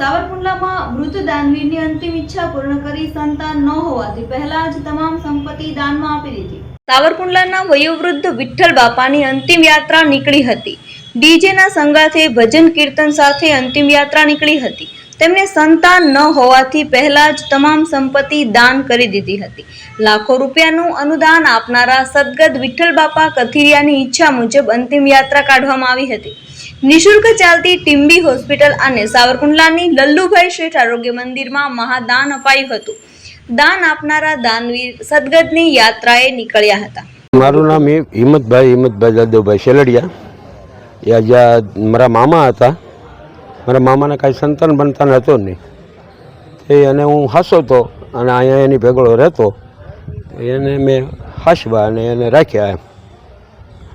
સાવરકુંડલામાં મૃત દાનવીરની અંતિમ ઈચ્છા પૂર્ણ કરી સંતાન ન હોવાથી પહેલા જ તમામ સંપત્તિ દાનમાં આપી દીધી. સાવરકુંડલાના વયોવૃદ્ધ વિઠ્ઠલ બાપાની અંતિમ યાત્રા નીકળી હતી. ડીજેના સંગાથે ભજન કીર્તન સાથે અંતિમ યાત્રા નીકળી હતી. તેમને સંતાન ન હોવાથી પહેલા જ તમામ સંપત્તિ દાન કરી દીધી હતી. લાખો રૂપિયાનું અનુદાન આપનારા સદગત વિઠ્ઠલ બાપા કથિરિયાની ઈચ્છા મુજબ અંતિમ યાત્રા કાઢવામાં આવી હતી. નિશુલ્ક ચાલતી ટીમ્બી હોસ્પિટલ અને સાવરકુંડલાની લલ્લુભાઈ શેઠ આરોગ્ય મંદિરમાં મહાદાન અપાયું હતું. દાન આપનારા દાનવીર સદગતની યાત્રાએ નીકળ્યા હતા. મારું નામ હિંમતભાઈ હિંમતભાઈ જાદવભાઈ શેલડિયા. એ જ્યાં મારા મામા હતા. મારા મામાને કાંઈ સંતાન બનતાન હતો નહીં. એ અને હું હાસો હતો અને અહીંયા એની ભેગળો રહેતો. એને મેં હાસવા અને એને રાખ્યા એમ.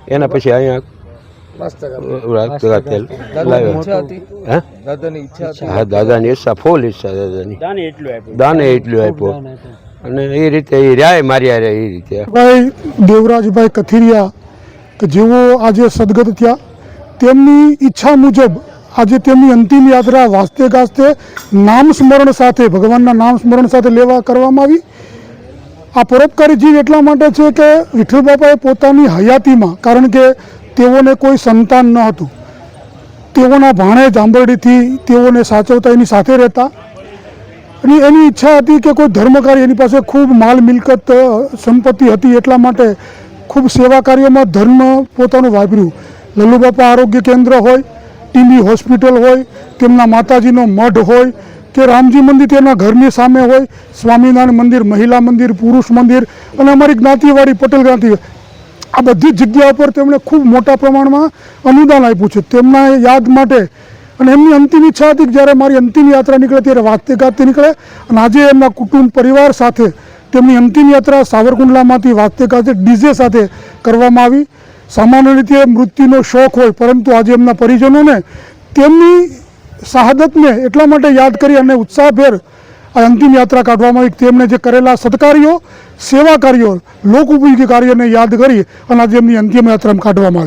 એના પછી અહીંયા દાદાની ઈચ્છા ફૂલ ઈચ્છા દાદાની. દાને એટલું આપ્યો. અને એ રીતે એ રાય માર્યા રે એ રીતે. ભાઈ દેવરાજભાઈ કથિરિયા કે જેઓ આજે સદગત થયા તેમની ઈચ્છા મુજબ આજે તેમની અંતિમ યાત્રા વાસ્તે ગાસ્તે નામ સ્મરણ સાથે ભગવાનના નામ સ્મરણ સાથે લેવા કરવામાં આવી. આ પરોપકારી જીવ એટલા માટે છે કે વિઠ્ઠલ બાપાએ પોતાની હયાતીમાં કારણ કે તેઓને કોઈ સંતાન ન હતું. તેઓના ભાણે જાંબરડીથી તેઓને સાચવતા એની સાથે રહેતા. અને એની ઈચ્છા હતી કે કોઈ ધર્મકાર્ય એની પાસે ખૂબ માલ મિલકત સંપત્તિ હતી એટલા માટે ખૂબ સેવા કાર્યમાં ધર્મ પોતાનું વાપર્યું. લલ્લુબાપા આરોગ્ય કેન્દ્ર હોય, ટીબી હોસ્પિટલ હોય, તેમના માતાજીનો મઢ હોય, કે રામજી મંદિર તેના ઘરની સામે હોય, સ્વામિનારાયણ મંદિર, મહિલા મંદિર, પુરુષ મંદિર અને અમારી જ્ઞાતિવાળી પટેલ જ્ઞાતિ આ બધી જગ્યા પર તેમણે ખૂબ મોટા પ્રમાણમાં અનુદાન આપ્યું છે. તેમના યાદ માટે અને એમની અંતિમ ઈચ્છા હતી કે જ્યારે મારી અંતિમ યાત્રા નીકળે ત્યારે વાતે ગાતે નીકળે અને આજે એમના કુટુંબ પરિવાર સાથે તેમની અંતિમ યાત્રા સાવરકુંડલામાંથી વાતે ગાતે ડીજે સાથે કરવામાં આવી. સામાન્ય રીતે મૃત્યુનો શોખ હોય, પરંતુ આજે એમના પરિજનોને તેમની શહાદતને એટલા માટે યાદ કરી અને ઉત્સાહભેર આ અંતિમ યાત્રા કાઢવામાં આવી. તેમણે જે કરેલા સત્કાર્યો સેવા કાર્યો લોક ઉપયોગી કાર્યને યાદ કરી અને આજે એમની અંતિમ યાત્રામાં કાઢવામાં આવી.